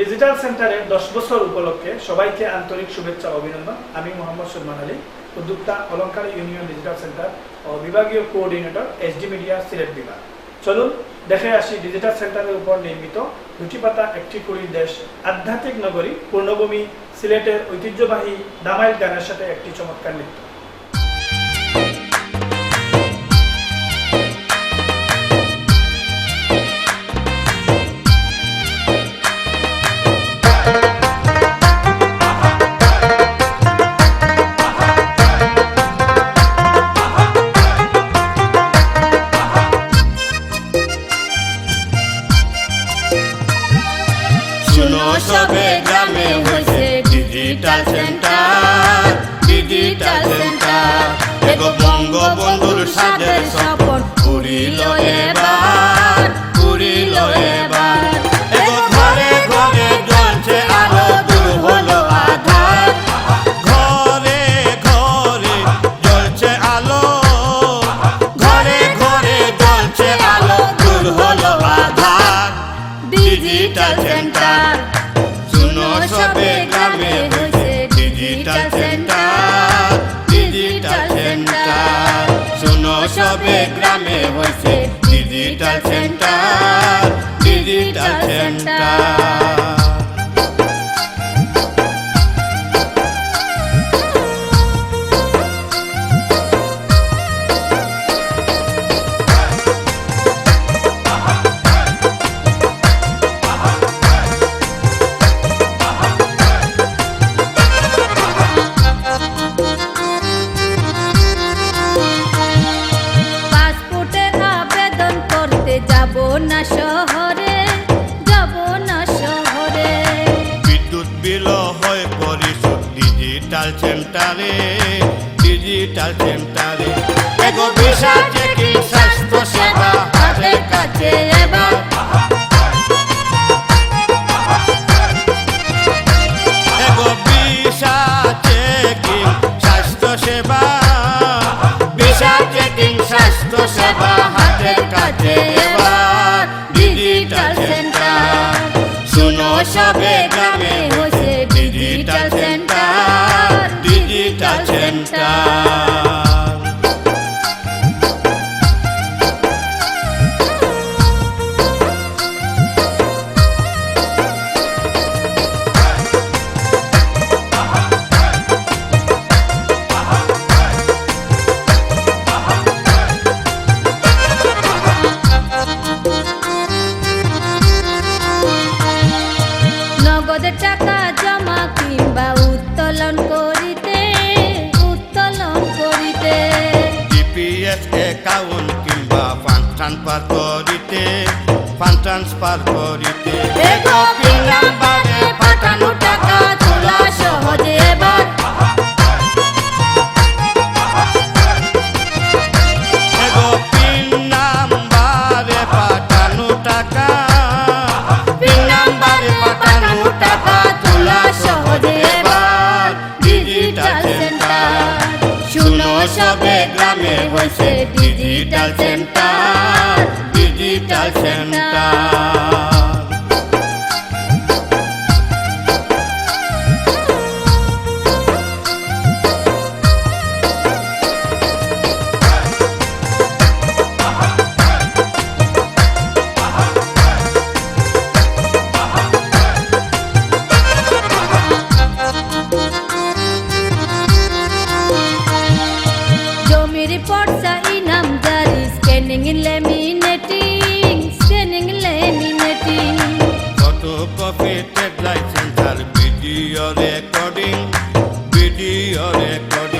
Digital সেন্টারের দশ বছর উপলক্ষে সবাইকে আন্তরিক শুভেচ্ছা অভিনন্দন। আমি মোহাম্মদ সুলমান আলী, উদ্যোক্তা অলঙ্কার ইউনিয়ন ডিজিটাল সেন্টার ও বিভাগীয় কোঅর্ডিনেটর এসডি মিডিয়া সিলেট বিভাগ। চলুন, দেখে আসি ডিজিটাল সেন্টারের উপর নির্মিত দুটি পাতা, একটি কুড়ির দেশ আধ্যাত্মিক নগরী, পূর্ণভূমি, সিলেটের ঐতিহ্যবাহী দামাইল গানের সাথে একটি চমৎকার নৃত্য। শুনো সবে গ্রামে হয়েছে ডিজিটাল সেন্টার ডিজিটাল সেন্টার এগো বঙ্গবন্ধুর সাদের স্বপন পুরিল এবার পুরিল এবার। এগো ঘরে ঘরে জ্বলছে আলো দূর হলো আধার। ঘরে ঘরে জ্বলছে আলো ঘরে ঘরে জ্বলছে আলো দূর হলো আধার। ডিজিটাল সেন্টার ডিজিটাল এগো ভিসা চেকিং স্বাস্থ্য সেবা। হাতের কাছে এবার। এগো ভিসা চেকিং স্বাস্থ্য সেবা। ভিসা চেকিং স্বাস্থ্য সেবা। হাতের কাছে এবার। ডিজিটাল সেন্টার শুনো সবে গ্রামে হয়েছে ডিজিটাল অ্যাকাউন্ট কিংবা ফান্ড ট্রান্সফার করিতে ফান্ড ট্রান্সফার করিতে। নাম্বারে পাঠানো টাকা। ডিজিটাল সেন্টার আর ভিডিও রেকর্ডিং ভিডিও রেকর্ডিং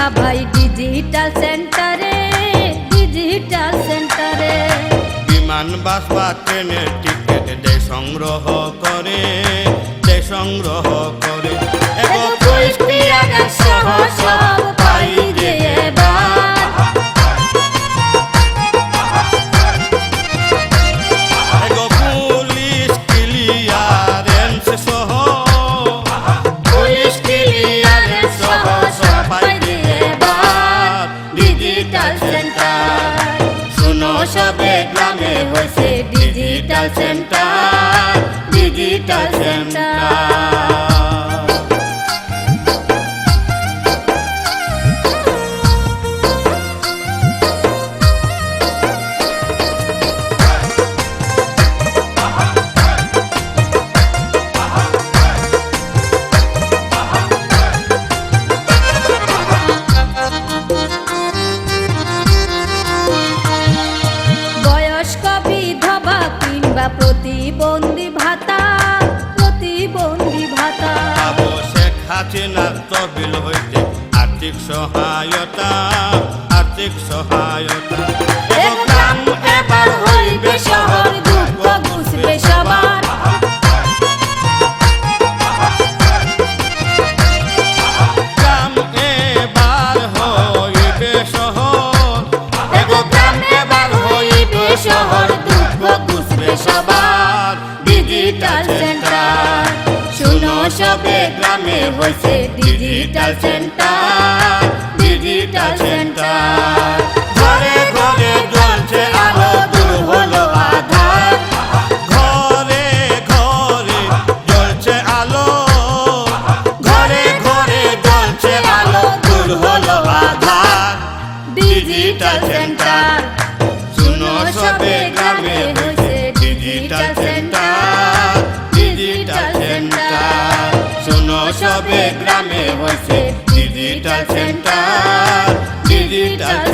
সুবিধা ভাই ডিজিটাল সেন্টারে ডিজিটাল সেন্টারে বিমান, বাস বা ট্রেনের টিকিট দে সংগ্রহ করে দে সংগ্রহ করে। হয়েছে ডিজিটাল সেন্টার ডিজিটাল সেন্টার হাসিনার তহবিল হইতে আর্থিক সহায়তা আর্থিক সহায়তা। গ্রাম এবার হইবে শহর দুঃখ বুঝবে সবার। শহর দুঃখ বুঝবে সবার। ডিজিটাল সেন্টার সবে গ্রামে হয়েছে ডিজিটাল সেন্টার ডিজিটাল সেন্টার হয়েছে ডিজিটাল সেন্টার ডিজিটাল